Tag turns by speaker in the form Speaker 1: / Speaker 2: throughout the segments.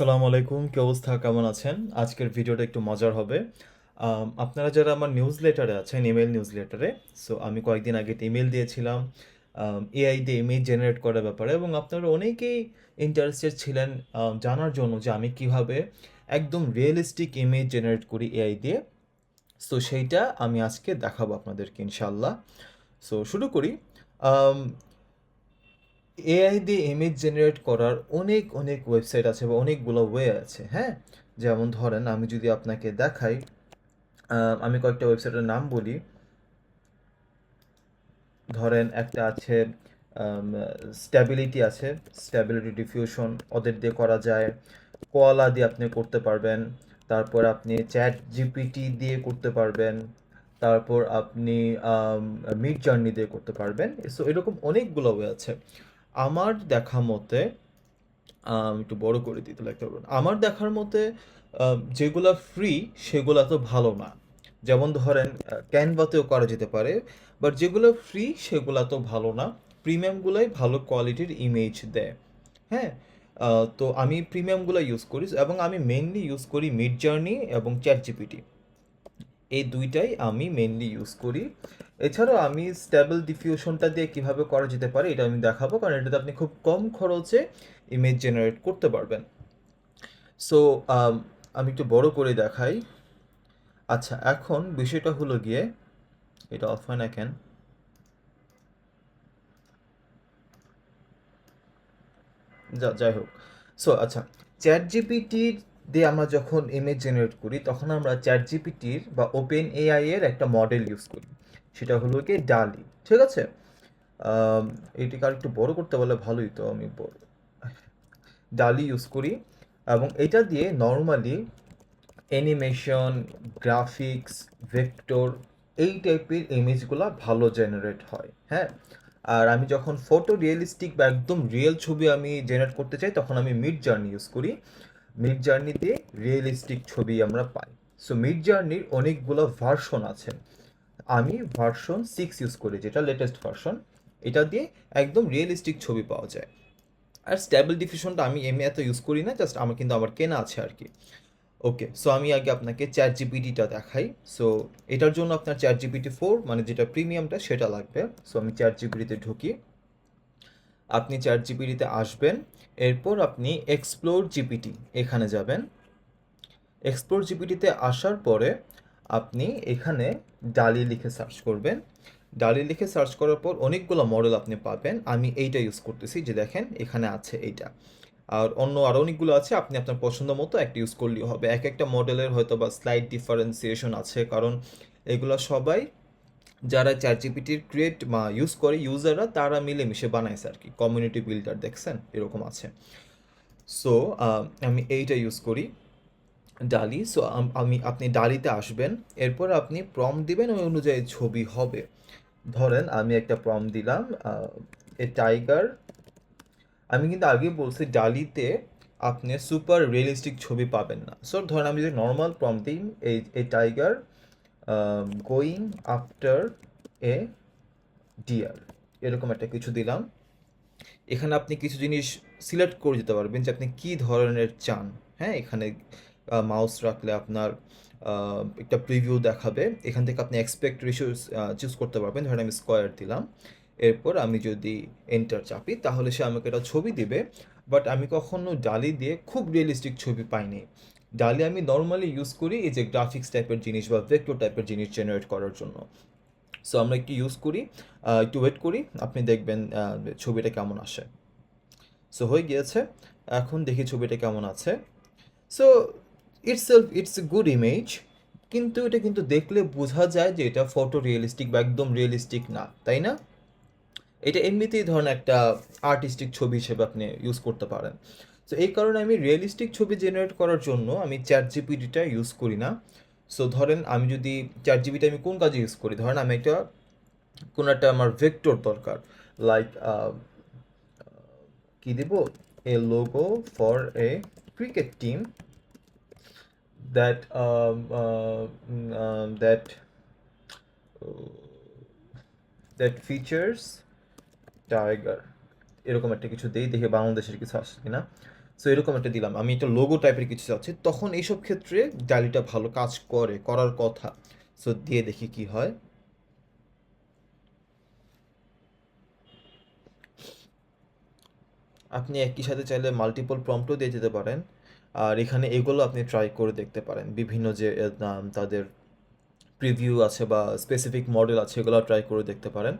Speaker 1: আসসালামু আলাইকুম, কি অবস্থা, কেমন আছেন? আজকের ভিডিওটা একটু মজার হবে। আপনারা যারা আমার নিউজ লেটারে আছেন ইমেল নিউজ লেটারে সো আমি কয়েকদিন আগে ইমেল দিয়েছিলাম এআই দিয়ে ইমেজ জেনারেট করার ব্যাপারে, এবং আপনারা অনেকেই ইন্টারেস্টেড ছিলেন জানার জন্য যে আমি কীভাবে একদম রিয়েলিস্টিক ইমেজ জেনারেট করি এআই দিয়ে। সো সেইটা আমি আজকে দেখাবো আপনাদেরকে ইনশাল্লাহ সো শুরু করি। এআই দিয়ে ইমেজ জেনারেট করার অনেক অনেক ওয়েবসাইট আছে বা অনেকগুলো ওয়ে আছে হ্যাঁ? যেমন ধরেন, আমি যদি আপনাকে দেখাই আমি কয়েকটা ওয়েবসাইটের নাম বলি। ধরেন, একটা আছে স্ট্যাবিলিটি আছে স্ট্যাবিলিটি ডিফিউশন ওদের দিয়ে করা যায়। কোয়ালা দিয়ে আপনি করতে পারবেন। তারপর আপনি চ্যাট জিপিটি দিয়ে করতে পারবেন। তারপর আপনি মিড জার্নি দিয়ে করতে পারবেন। সো এরকম অনেকগুলো ওয়ে আছে। আমার দেখা মতে একটু বড় করে দিতে লাগতে পারবেন আমার দেখার মতে যেগুলা ফ্রি সেগুলা তো ভালো না। যেমন ধরেন ক্যানভাতেও করা যেতে পারে বাট যেগুলো ফ্রি সেগুলা তো ভালো না। প্রিমিয়ামগুলাই ভালো কোয়ালিটির ইমেজ দেয়। হ্যাঁ? তো আমি প্রিমিয়ামগুলো ইউজ করি, এবং আমি মেনলি ইউজ করি মিড জার্নি এবং চ্যাট জিপিটি এই দুইটাই আমি মেনলি ইউজ করি। এছাড়াও আমি স্ট্যাবল ডিফিউশনটা দিয়ে কীভাবে করা যেতে পারে এটা আমি দেখাবো, কারণ এটাতে আপনি খুব কম খরচে ইমেজ জেনারেট করতে পারবেন। সো আমি একটু বড় করে দেখাই। আচ্ছা এখন বিষয়টা হলো গিয়ে, এটা অফ হয় না কেন? যা, যাই হোক। সো আচ্ছা চ্যাট জিপিটির দিয়ে আমরা যখন ইমেজ জেনারেট করি, তখন আমরা চ্যাট জিপিটির বা ওপেন এআই এর একটা মডেল ইউজ করি। সেটা হলো কি ডালি, ঠিক আছে? এটিকে আর একটু বড় করতে বলে ভালোই তো আমি ডালি ইউজ করি এবং এটা দিয়ে নর্মালি অ্যানিমেশন গ্রাফিক্স ভেক্টর এই টাইপের ইমেজগুলো ভালো জেনারেট হয় হ্যাঁ? আর আমি যখন ফটো রিয়েলিস্টিক বা একদম রিয়েল ছবি আমি জেনারেট করতে চাই, তখন আমি মিড জার্নি ইউজ করি। মিড জার্নি দিয়ে রিয়েলিস্টিক ছবি আমরা পাই। সো মিড জার্নির অনেকগুলো ভার্সন আছে। আমি ভার্সন সিক্স ইউজ করি, যেটা লেটেস্ট ভার্সন এটা দিয়ে একদম রিয়েলিস্টিক ছবি পাওয়া যায়। আর স্ট্যাবল ডিফিউশনটা আমি এমনি এত ইউজ করি না জাস্ট আমার কিন্তু আমার কেনা আছে আর কি। ওকে সো আমি আগে আপনাকে চ্যাট জিপিটিটা দেখাই। সো এটার জন্য আপনার চ্যাট জিপিটি ফোর মানে যেটা প্রিমিয়ামটা সেটা লাগবে। সো আমি চ্যাট জিপিটিতে ঢুকি। আপনি চ্যাট জিপিটিতে আসবেন, এরপর আপনি এক্সপ্লোর জিপিটি এখানে যাবেন। এক্সপ্লোর জিপিটিতে আসার পরে আপনি এখানে ডালি লিখে সার্চ করবেন। ডালি লিখে সার্চ করার পর অনেকগুলো মডেল আপনি পাবেন। আমি এইটা ইউজ করতেছি, যে দেখেন এখানে আছে এইটা। আর অন্য আরও অনেকগুলো আছে, আপনি আপনার পছন্দ মতো একটা ইউজ করলেই হবে। এক একটা মডেলের হয়তো বা স্লাইড ডিফারেন্সিয়েশন আছে, কারণ এগুলো সবাই যারা চ্যাট জিপিটির ক্রিয়েট বা ইউজ করে ইউজাররা তারা মিলেমিশে বানাইছে আর কি। কমিউনিটি বিল্ডার দেখছেন? এরকম আছে। সো আমি এইটা ইউজ করি। ডালি সো আমি আপনি ডালিতে আসবেন, এরপর আপনি প্রম দিবেন, ওই অনুযায়ী ছবি হবে। ধরেন, আমি একটা প্রম দিলাম এ টাইগার আমি কিন্তু আগে বলছি ডালিতে আপনি সুপার রিয়েলিস্টিক ছবি পাবেন না। সো ধরেন, আমি যদি নর্মাল প্রম দিই, এই a tiger going after a deer এরকম একটা কিছু দিলাম। এখানে আপনি কিছু জিনিস সিলেক্ট করে দিতে পারবেন যে আপনি কী ধরনের চান। হ্যাঁ এখানে মাউস রাখলে আপনার একটা প্রিভিউ দেখাবে। এখান থেকে আপনি এক্সপেক্ট রেশিও চুজ করতে পারবেন। ধরেন আমি স্কোয়ার দিলাম। এরপর আমি যদি এন্টার চাপি, তাহলে সে আমাকে একটা ছবি দিবে। বাট আমি কখনো ডালি দিয়ে খুব রিয়েলিস্টিক ছবি পাইনি। ডালি আমি নর্মালি ইউজ করি এই যে গ্রাফিক্স টাইপের জিনিস বা ভেক্টর টাইপের জিনিস জেনারেট করার জন্য। সো আমরা একটু ইউজ করি একটু ওয়েট করি। আপনি দেখবেন ছবিটা কেমন আসে। সো হয়ে গিয়েছে। এখন দেখি ছবিটা কেমন আছে। So it's it's good image কিন্তু এটা কিন্তু দেখলে বোঝা যায় যে এটা ফটো রিয়েলিস্টিক বা একদম রিয়েলিস্টিক না, তাই না? এটা এমনিতেই ধরেন একটা আর্টিস্টিক ছবি হিসেবে আপনি ইউজ করতে পারেন। সো এই কারণে আমি রিয়েলিস্টিক ছবি জেনারেট করার জন্য আমি চ্যাট জিপিটিটা ইউজ করি না। সো ধরেন আমি যদি চ্যাট জিপিটি আমি কোন কাজে ইউজ করি? ধরেন আমি একটা, কোনো একটা আমার ভেক্টর দরকার লাইক কি দিব? A logo for a cricket team that that that features tiger এরকম একটা কিছু দেই, দেখে বাংলাদেশের কিছু আসে কিনা। সো এরকম একটা দিলাম। আমি একটা লোগো টাইপের কিছু চাচ্ছি। তখন এইসব ক্ষেত্রে ডালিটা ভালো কাজ করে, করার কথা। সো দিয়ে দেখি কি হয়। আপনি একই সাথে চাইলে মাল্টিপল প্রম্পটও দিয়ে যেতে পারেন। আর এখানে এগুলো আপনি ট্রাই করে দেখতে পারেন। বিভিন্ন যে তাদের প্রিভিউ আছে বা স্পেসিফিক মডেল আছে, এগুলো ট্রাই করে দেখতে পারেন।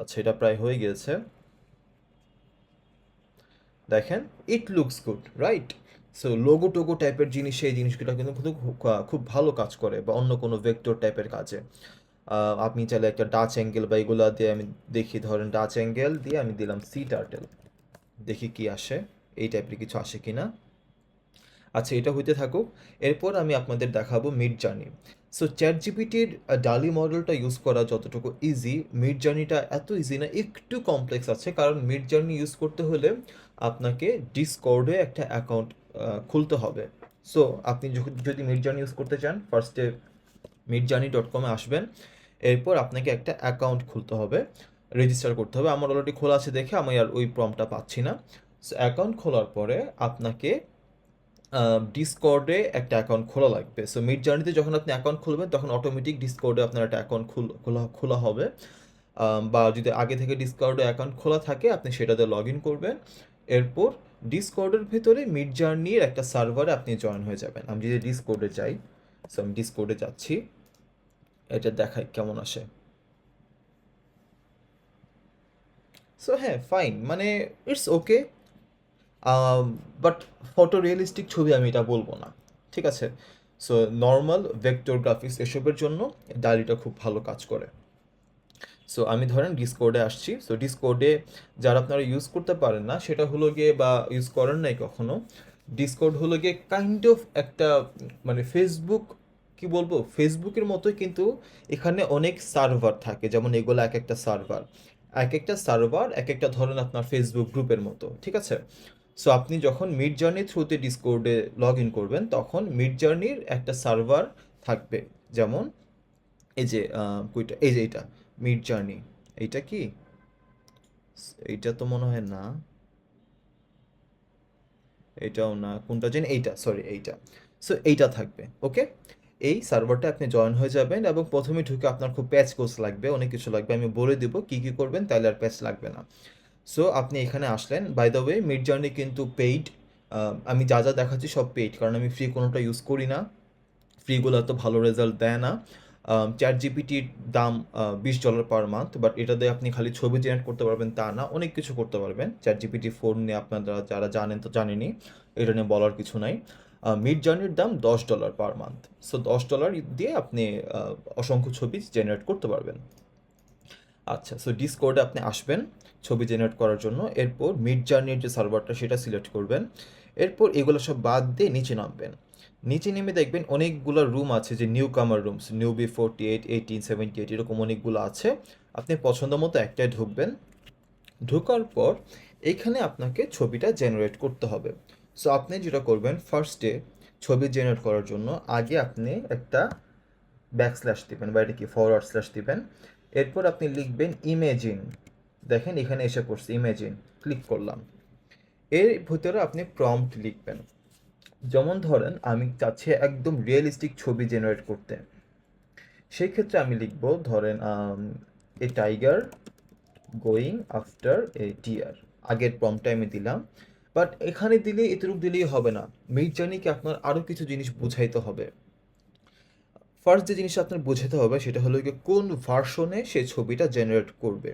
Speaker 1: আচ্ছা এটা প্রায় হয়ে গিয়েছে। দেখেন it looks good right so logo Togo টাইপের জিনিস এই জিনিসগুলো কিন্তু খুব ভালো কাজ করে বা অন্য কোনো ভেক্টর টাইপের কাজে। আপনি চাইলে একটা ডাচ অ্যাঙ্গেল বা এগুলো দিয়ে আমি দেখি, ধরেন ডাচ অ্যাঙ্গেল দিয়ে আমি দিলাম সি টার্টেল দেখি কি আসে, এই টাইপের কিছু আসে কি না আচ্ছা এটা হইতে থাকুক। এরপর আমি আপনাদের দেখাবো মিড জার্নি। সো চ্যাট জিপিটির ডালি মডেলটা ইউজ করা যতটুকু ইজি মিড জার্নিটা এত ইজি না, একটু কমপ্লেক্স আছে। কারণ মিড জার্নি ইউজ করতে হলে আপনাকে ডিসকর্ডে একটা অ্যাকাউন্ট খুলতে হবে। সো আপনি যদি মিড জার্নি ইউজ করতে চান ফার্স্টে মিড জার্নি ডট কমে আসবেন। এরপর আপনাকে একটা অ্যাকাউন্ট খুলতে হবে। রেজিস্টার করতে হবে। আমার অলরেডি খোলা আছে দেখে, আমি আর ওই প্রমটা পাচ্ছি না। সো অ্যাকাউন্ট খোলার পরে আপনাকে ডিসকর্ডে একটা অ্যাকাউন্ট খোলা লাগবে। সো মিড জার্নিতে যখন আপনি অ্যাকাউন্ট খুলবেন, তখন অটোমেটিক ডিসকর্ডে আপনার একটা অ্যাকাউন্ট খোলা খোলা হবে। বা যদি আগে থেকে ডিসকর্ডে অ্যাকাউন্ট খোলা থাকে, আপনি সেটাতে লগ ইন করবেন। এরপর ডিসকর্ডের ভেতরে মিড জার্নির একটা সার্ভারে আপনি জয়েন হয়ে যাবেন। আমি যদি ডিসকর্ডে যাই সো আমি ডিসকর্ডে যাচ্ছি। এটা দেখাই কেমন আসে। সো হ্যাঁ ফাইন মানে it's okay but photo realistic ছবি আমি এটা বলব না, ঠিক আছে? সো নর্মাল ভেক্টর গ্রাফিক্স এসবের জন্য ডালিটা খুব ভালো কাজ করে। সো আমি ধরেন ডিসকোডে আসছি। সো ডিসকোডে যারা আপনারা ইউজ করতে পারেন না, সেটা হলো গিয়ে বা ইউজ করেন নাই কখনো ডিসকোড হলো গিয়ে কাইন্ড অফ একটা মানে ফেসবুক কি বলব? ফেসবুকের মতোই কিন্তু এখানে অনেক সার্ভার থাকে। যেমন এগুলো এক একটা সার্ভার এক একটা সার্ভার এক একটা ধরেন আপনার ফেসবুক গ্রুপের মতো, ঠিক আছে? সো আপনি যখন মিড জার্নি থ্রুতে ডিসকোডে লগ ইন করবেন, তখন মিড জার্নির একটা সার্ভার থাকবে। যেমন, এই যে কইটা, এই যে এইটা মিড জার্নি এইটা কি? এইটা তো মনে হয় না। এটাও না, কোনটা জানি? এইটা সরি এইটা। সো এইটা থাকবে ওকে এই সার্ভারটা আপনি জয়েন হয়ে যাবেন এবং প্রথমে ঢুকে আপনার খুব প্যাচ কোর্স লাগবে, অনেক কিছু লাগবে। আমি বলে দেবো কি কি করবেন, তাহলে আর প্যাচ লাগবে না। সো আপনি এখানে আসলেন। By the way Midjourney কিন্তু পেইড আমি যা যা দেখাচ্ছি সব পেইড কারণ আমি ফ্রি কোনোটা ইউজ করি না। ফ্রিগুলো তো ভালো রেজাল্ট দেয় না। চ্যাট জিপিটির দাম বিশ ডলার পার মান্থ বাট এটা দিয়ে আপনি খালি ছবি জেনারেট করতে পারবেন তা না, অনেক কিছু করতে পারবেন। চ্যাট জিপিটি ফোন নিয়ে আপনারা যারা জানেন তো জানেনই, এটা নিয়ে বলার কিছু নাই। মিড জার্নির দাম দশ ডলার পার মান্থ সো দশ ডলার দিয়ে আপনি অসংখ্য ছবি জেনারেট করতে পারবেন। আচ্ছা সো ডিসকোডে আপনি আসবেন। ছবি জেনারেট করার জন্য। এরপর মিড জার্নির যে সার্ভারটা সেটা সিলেক্ট করবেন। এরপর এগুলো সব বাদ দিয়ে নিচে নামবেন। নিচে নেমে দেখবেন অনেকগুলো রুম আছে যে newcomer rooms newbie forty eight eighteen seventy eight এরকম অনেকগুলো আছে। আপনি পছন্দ মতো একটাই ঢুকবেন। ঢোকার পর এখানে আপনাকে ছবিটা জেনারেট করতে হবে। সো আপনি যেটা করবেন ফার্স্টে ছবি জেনারেট করার জন্য আগে আপনি একটা ব্যাক স্ল্যাশ দিবেন, বা এটা কি ফরওয়ার্ড স্ল্যাশ দিবেন। এরপর আপনি লিখবেন ইমেজিন দেখেন, এখানে এসে পড়ছে ইমেজিন ক্লিক করলাম। এর ভিতরে আপনি প্রম্পট লিখবেন। যেমন ধরেন, আমি চাচ্ছি একদম রিয়েলিস্টিক ছবি জেনারেট করতে। সেই ক্ষেত্রে আমি লিখব, ধরেন a tiger going after a deer আগের প্রম্পটা আমি দিলাম। বাট এখানে দিলে এতটুকু দিলেই হবে না। মিড জার্নিকে আপনার আরও কিছু জিনিস বুঝাইতে হবে। ফার্স্ট যে জিনিসটা আপনার বোঝাতে হবে সেটা হলো গিয়ে কোন ভার্সনে সে ছবিটা জেনারেট করবে।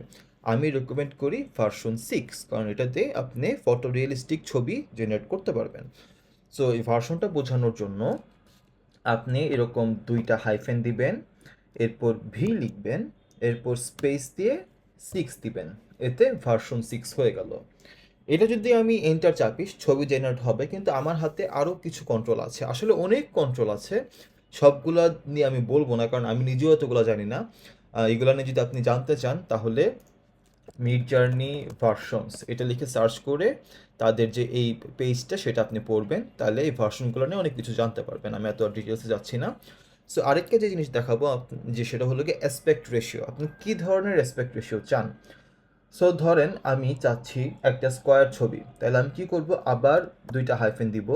Speaker 1: আমি রেকমেন্ড করি ভার্সন সিক্স কারণ এটাতে আপনি ফটো রিয়েলিস্টিক ছবি জেনারেট করতে পারবেন। সো এই ভার্সনটা বোঝানোর জন্য আপনি এরকম দুইটা হাইফেন দিবেন, এরপর ভি লিখবেন, এরপর স্পেস দিয়ে সিক্স দিবেন। এতে ভার্সন সিক্স হয়ে গেল। এটা যদি আমি এন্টার চাপি ছবি জেনারেট হবে, কিন্তু আমার হাতে আরও কিছু কন্ট্রোল আছে। আসলে অনেক কন্ট্রোল আছে সবগুলা নিয়ে আমি বলব না, কারণ আমি নিজেও এতগুলো জানি না। এগুলা নিয়ে যদি আপনি জানতে চান, তাহলে মিড জার্নি ভার্সনস এটা লিখে সার্চ করে তাদের যে এই পেজটা সেটা আপনি পড়বেন, তাহলে এই ভার্সনগুলো নিয়ে অনেক কিছু জানতে পারবেন। আমি এত ডিটেলসে যাচ্ছি না। সো আরেকটা যে জিনিস দেখাবো যে সেটা হলো কি অ্যাসপেক্ট রেশিও আপনি কী ধরনের অ্যাসপেক্ট রেশিও চান? সো ধরেন আমি চাচ্ছি একটা স্কোয়ার ছবি, তাহলে আমি কী করব? আবার দুইটা হাইফেন দিব,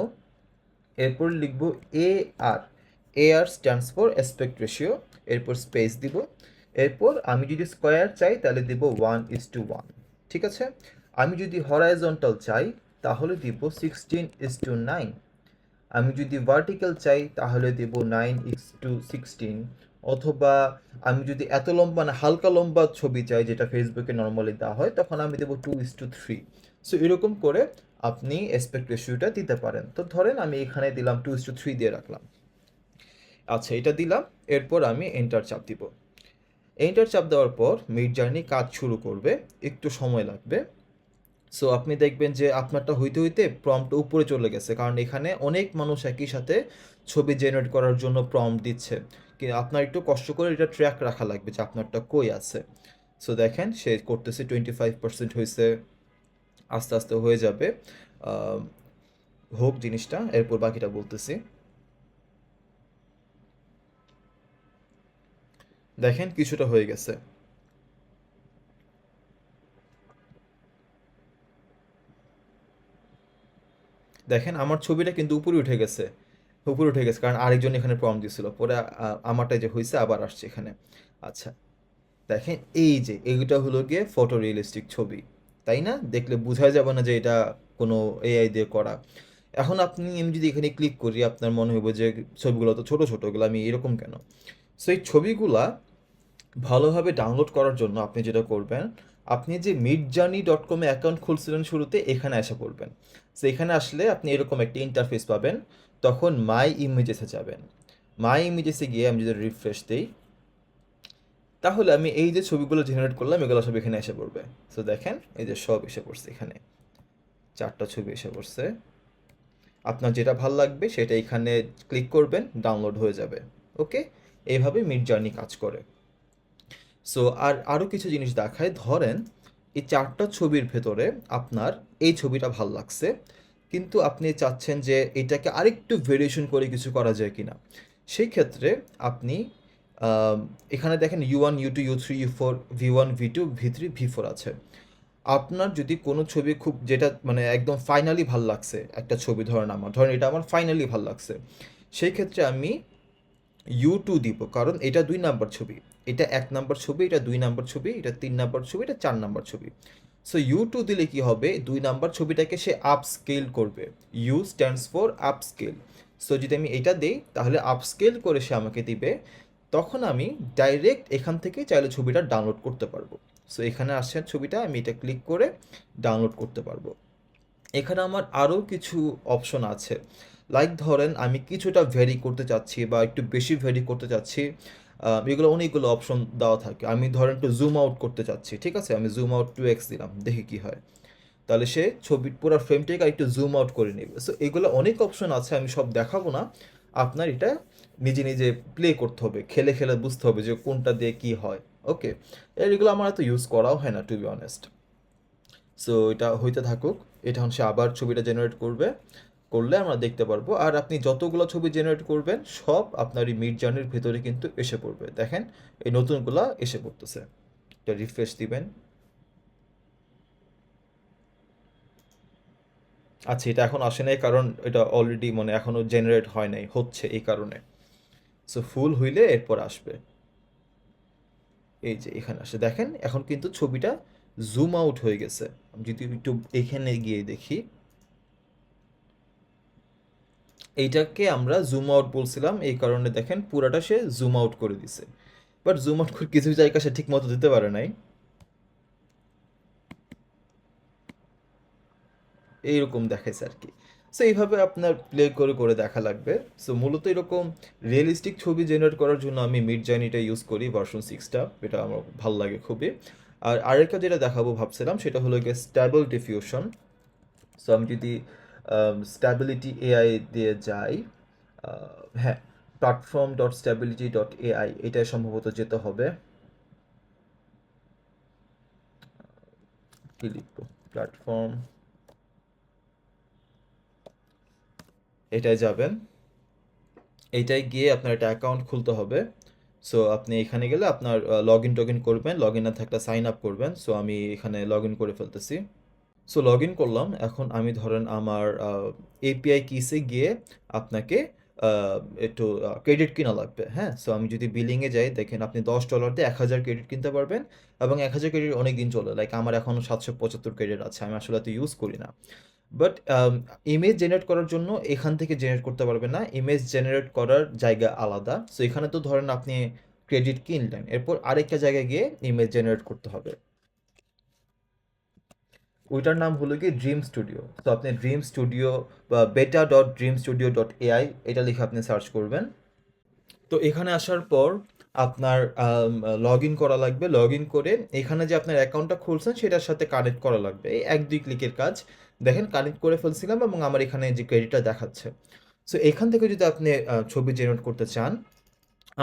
Speaker 1: এরপর লিখব A R A R stands for aspect ratio এরপর স্পেস দিব, এরপর আমি যদি স্কোয়ার চাই তাহলে দিব ওয়ান ইস টু ওয়ান ঠিক আছে? আমি যদি হরাইজন্টাল চাই তাহলে দিব সিক্সটিন ইস টু নাইন আমি যদি ভার্টিক্যাল চাই তাহলে দেব নাইন ইস টু সিক্সটিন অথবা আমি যদি এত লম্বা না, হালকা লম্বা ছবি চাই যেটা ফেসবুকে নর্মালি দেওয়া হয়, তখন আমি দেবো two is to three so এরকম করে আপনি এসপেক্ট রেশিওটা দিতে পারেন। তো ধরেন আমি এখানে দিলাম টু ইস টু থ্রি দিয়ে রাখলাম। আচ্ছা এটা দিলাম, এরপর আমি এন্টার চাপ দিব। এন্টার চাপ দেওয়ার পর মিড জার্নি কাজ শুরু করবে, একটু সময় লাগবে। সো আপনি দেখবেন যে আপনারটা হইতে হইতে প্রম্পট উপরে চলে গেছে, কারণ এখানে অনেক মানুষ একই সাথে ছবি জেনারেট করার জন্য প্রম্পট দিচ্ছে। কি, আপনার একটু কষ্ট করে এটা ট্র্যাক রাখা লাগবে যে আপনারটা কই আছে। সো দেখেন, সে করতেছে টোয়েন্টি ফাইভ পার্সেন্ট হয়েছে আস্তে আস্তে হয়ে যাবে। হোক জিনিসটা, এরপর বাকিটা বলতেছি। দেখেন কিছুটা হয়ে গেছে। দেখেন আমার ছবিটা কিন্তু উপরে উঠে গেছে, উপরে উঠে গেছে, কারণ আরেকজন এখানে প্রম দিছিল পরে আমারটা যে হয়েছে আবার আসছে এখানে। আচ্ছা দেখেন এই যে, এইটা হলো গিয়ে ফটো রিয়েলিস্টিক ছবি, তাই না? দেখলে বোঝা যাবে না যে এটা কোনো এআই দিয়ে করা। এখন আপনি, আমি যদি এখানে ক্লিক করি, আপনার মনে হবে যে ছবিগুলো তো ছোট ছোট আমি এরকম কেন? সো এই ছবিগুলা ভালোভাবে ডাউনলোড করার জন্য আপনি যেটা করবেন, আপনি যে মিড জার্নি ডট কমে অ্যাকাউন্ট খুলছিলেন শুরুতে, এখানে এসে পড়বেন। সো এখানে আসলে আপনি এরকম একটি ইন্টারফেস পাবেন, তখন মাই ইমেজেসে যাবেন। মাই ইমেজেসে গিয়ে আমি যদি রিফ্রেশ দিই, তাহলে আমি এই যে ছবিগুলো জেনারেট করলাম, এগুলো সব এখানে এসে পড়বে। সো দেখেন, এই যে সব এসে পড়ছে এখানে। চারটা ছবি এসে পড়ছে। আপনার যেটা ভালো লাগবে, সেটা এখানে ক্লিক করবেন ডাউনলোড হয়ে যাবে। ওকে এইভাবে মিড জার্নি কাজ করে। সো আর আরও কিছু জিনিস দেখায়। ধরেন, এই চারটা ছবির ভেতরে আপনার এই ছবিটা ভালো লাগছে, কিন্তু আপনি চাচ্ছেন যে এটাকে আরেকটু ভেরিয়েশন করে কিছু করা যায় কিনা। সেই ক্ষেত্রে আপনি এখানে দেখেন U one U two U three U four V one V two V three V four আছে। আপনার যদি কোনো ছবি খুব যেটা মানে একদম ফাইনালি ভালো লাগছে, একটা ছবি ধরেন আমার, ধরেন এটা আমার ফাইনালি ভালো লাগছে, সেই ক্ষেত্রে আমি ইউ টু দিব, কারণ এটা দুই নাম্বার ছবি। এটা এক নাম্বার ছবি, এটা দুই নাম্বার ছবি, এটা তিন নাম্বার ছবি, এটা চার নাম্বার ছবি। সো ইউ টু দিলে কি হবে? দুই নাম্বার ছবিটাকে সে আপ স্কেল করবে। U stands for upscale so যদি আমি এটা দিই, তাহলে আপ স্কেল করে সে আমাকে দিবে। তখন আমি ডাইরেক্ট এখান থেকে চাইলে ছবিটা ডাউনলোড করতে পারব। সো এখানে আসছে ছবিটা, আমি এটা ক্লিক করে ডাউনলোড করতে পারব। এখানে আমার আরও কিছু অপশন আছে। লাইক ধরেন, আমি কিছুটা ভ্যারি করতে চাচ্ছি বা একটু বেশি ভ্যারি করতে চাচ্ছি এগুলো অনেকগুলো অপশন দেওয়া থাকে। আমি ধরেন একটু জুম আউট করতে চাচ্ছি, ঠিক আছে? আমি জুম আউট টু এক্স দিলাম, দেখি কি হয়। তাহলে সে ছবির পুরো ফ্রেমটাকে একটু জুম আউট করে নেবে। সো এগুলো অনেক অপশন আছে, আমি সব দেখাবো না। আপনার এটা নিজে নিজে প্লে করতে হবে, খেলে খেলে বুঝতে হবে যে কোনটা দিয়ে কি হয়। ওকে এগুলো আমার এত ইউজ করাও হয় না টু বি অনেস্ট সো এটা হইতে থাকুক, এটা হচ্ছে আবার ছবিটা জেনারেট করবে। করলে আমরা দেখতে পারব। আর আপনি যতগুলো ছবি জেনারেট করবেন, সব আপনার এই মিড জার্নির ভেতরে কিন্তু এসে পড়বে। দেখেন, এই নতুনগুলো এসে পড়তেছে। এটা রিফ্রেশ দিবেন। আচ্ছা এটা এখন আসে নাই কারণ এটা অলরেডি মানে এখনও জেনারেট হয় নাই, হচ্ছে এই কারণে। সো ফুল হইলে এরপর আসবে। এই যে, এখানে আসে। দেখেন, এখন কিন্তু ছবিটা জুম আউট হয়ে গেছে। আমি যদি একটু এখানে গিয়ে দেখি। এইটাকে আমরা জুম আউট বলছিলাম, এই কারণে দেখেন পুরাটা সে জুম আউট করে দিছে। বাট জুম আউট করে কিছু জায়গা সে ঠিক মতো দিতে পারে নাই। এইরকম দেখাইছে আর কি। সো এইভাবে আপনার প্লে করে করে দেখা লাগবে। সো মূলত এরকম রিয়েলিস্টিক ছবি জেনারেট করার জন্য আমি মিড জার্নিটা ইউজ করি ভার্সন সিক্সটা এটা আমার ভালো লাগে খুবই। আর আরেকটা যেটা দেখাবো ভাবছিলাম, সেটা হলো গিয়ে স্ট্যাবল ডিফিউশন সো আমি যদি স্ট্যাবিলিটি এআই দিয়ে যাই হ্যাঁ platform dot stability dot AI এটাই সম্ভবত যেতে হবে। প্ল্যাটফর্ম এটাই যাবেন। এইটাই গিয়ে আপনার একটা অ্যাকাউন্ট খুলতে হবে। সো আপনি এখানে গেলে আপনার লগ ইন টগ ইন করবেন লগ ইন না থাকলে সাইন আপ করবেন। সো আমি এখানে লগ ইন করে ফেলতেছি। সো লগ ইন করলাম। এখন আমি ধরেন আমার এপিআই কিসে গিয়ে আপনাকে একটু ক্রেডিট কিনা লাগবে হ্যাঁ? সো আমি যদি বিলিংয়ে যাই, দেখেন আপনি দশ ডলার দিয়ে এক হাজার ক্রেডিট কিনতে পারবেন এবং এক হাজার ক্রেডিট অনেক দিন চলে। লাইক আমার এখনও সাতশো পঁচাত্তর ক্রেডিট আছে, আমি আসলে এত ইউজ করি না। বাট ইমেজ জেনারেট করার জন্য এখান থেকে জেনারেট করতে পারবেন না। ইমেজ জেনারেট করার জায়গা আলাদা। সো এখানে তো ধরেন আপনি ক্রেডিট কিনলেন। এরপর আরেকটা জায়গায় গিয়ে ইমেজ জেনারেট করতে হবে। ওইটার নাম হলো কি ড্রিম স্টুডিও তো আপনি ড্রিম স্টুডিও বা beta dot dream studio dot AI এটা লিখে আপনি সার্চ করবেন। তো এখানে আসার পর আপনার লগ ইন করা লাগবে। লগ ইন করে এখানে যে আপনার অ্যাকাউন্টটা খুলছেন সেটার সাথে কানেক্ট করা লাগবে। এই এক দুই ক্লিকের কাজ। দেখেন কানেক্ট করে ফেলছিলাম এবং আমার এখানে যে ক্রেডিটটা দেখাচ্ছে। সো এখান থেকে যদি আপনি ছবি জেনারেট করতে চান,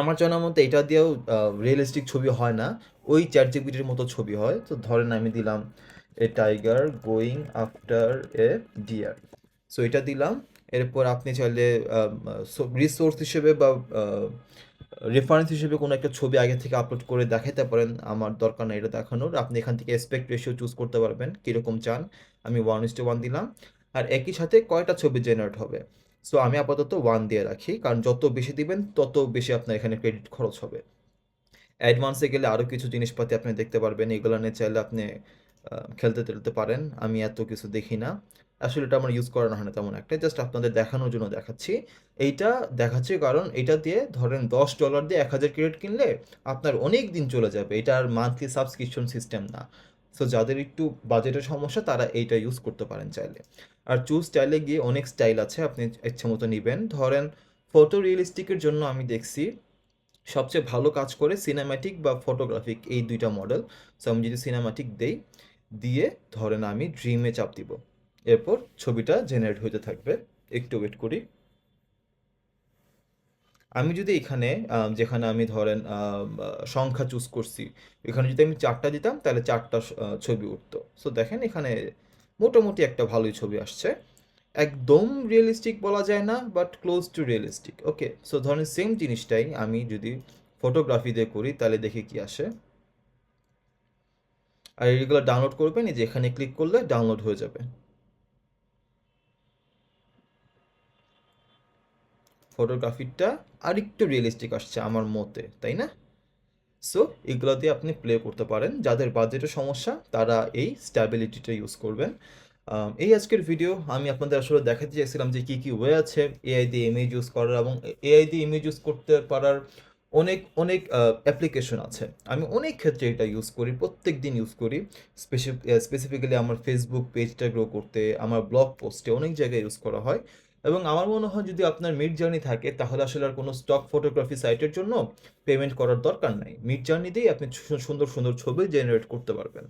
Speaker 1: আমার জানার মতে এটা দিয়েও রিয়েলিস্টিক ছবি হয় না। ওই চ্যাট জিপিটির মতো ছবি হয়। তো ধরেন আমি দিলাম a tiger going after a deer so এটা দিলাম। এরপর আপনি চাইলে রিসোর্স হিসেবে বা রেফারেন্স হিসেবে কোনো একটা ছবি আগে থেকে আপলোড করে দেখাতে পারেন। আমার দরকার নেই এটা দেখানোর। আপনি এখান থেকে এসপেক্ট রেশিও চুজ করতে পারবেন, কীরকম চান। আমি ওয়ান ইস টু ওয়ান দিলাম। আর একই সাথে কয়টা ছবি জেনারেট হবে? সো আমি আপাতত ওয়ান দিয়ে রাখি। কারণ যত বেশি দিবেন, তত বেশি আপনার এখানে ক্রেডিট খরচ হবে। অ্যাডভান্সে গেলে আরও কিছু জিনিসপাতি আপনি দেখতে পারবেন। এগুলো নিয়ে চাইলে আপনি খেলতে টেলতে পারেন। আমি এত কিছু দেখি না। আসলে এটা আমার ইউজ করানো হয় না তেমন একটা। জাস্ট আপনাদের দেখানোর জন্য দেখাচ্ছি। এইটা দেখাচ্ছি কারণ এটা দিয়ে ধরেন দশ ডলার দিয়ে এক হাজার ক্রেডিট কিনলে আপনার অনেক দিন চলে যাবে। এটা আর মান্থলি সাবস্ক্রিপশন সিস্টেম না। সো যাদের একটু বাজেটের সমস্যা, তারা এইটা ইউজ করতে পারেন চাইলে। আর চুজ স্টাইলে গিয়ে অনেক স্টাইল আছে, আপনি ইচ্ছে মতো নেবেন। ধরেন ফটো রিয়েলিস্টিকের জন্য আমি দেখছি, সবচেয়ে ভালো কাজ করে সিনেম্যাটিক বা ফটোগ্রাফিক এই দুইটা মডেল সো আমি যদি সিনেম্যাটিক দেই দিয়ে ধরেন আমি ড্রিমে চাপ দিব। এরপর ছবিটা জেনারেট হতে থাকবে। একটু ওয়েট করি। আমি যদি এখানে যেখানে আমি ধরেন সংখ্যা চুজ করছি, এখানে যদি আমি চারটা দিতাম, তাহলে চারটা ছবি উঠতো। সো দেখেন এখানে মোটামুটি একটা ভালোই ছবি আসছে। একদম রিয়েলিস্টিক বলা যায় না but close to realistic okay so ধরেন সেম জিনিসটাই আমি যদি ফটোগ্রাফি দিয়ে করি, তাহলে দেখি কি আসে। আর এগুলো ডাউনলোড করবেন এই যে এখানে ক্লিক করলে ডাউনলোড হয়ে যাবে। ফটোগ্রাফিটা আরেকটু রিয়েলিস্টিক আসছে আমার মতে, তাই না? সো এগুলো দিয়ে আপনি প্লে করতে পারেন। যাদের বাজেটের সমস্যা, তারা এই স্ট্যাবিলিটিটা ইউজ করবেন। এই আজকের ভিডিও আমি আপনাদের আসলে দেখাতে চাইছিলাম যে কী কী ওয়ে আছে এআই দিয়ে ইমেজ ইউজ করার এবং এআই দিয়ে ইমেজ ইউজ করতে পারার অনেক অনেক অ্যাপ্লিকেশন আছে। আমি অনেক ক্ষেত্রে এটা ইউজ করি প্রত্যেক দিন ইউজ করি স্পেসিফিক্যালি আমার ফেসবুক পেজটা গ্রো করতে, আমার ব্লগ পোস্টে অনেক জায়গায় ইউজ করা হয়। এবং আমার মনে হয় যদি আপনার মিড জার্নি থাকে, তাহলে আসলে আর কোনো স্টক ফটোগ্রাফি সাইটের জন্য পেমেন্ট করার দরকার নাই। মিড জার্নি দিয়েই আপনি সুন্দর সুন্দর ছবি জেনারেট করতে পারবেন।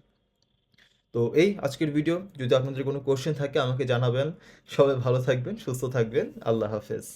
Speaker 1: তো এই আজকের ভিডিও যদি আপনাদের কোনো কোশ্চেন থাকে, আমাকে জানাবেন। সবাই ভালো থাকবেন, সুস্থ থাকবেন। আল্লাহ হাফেজ।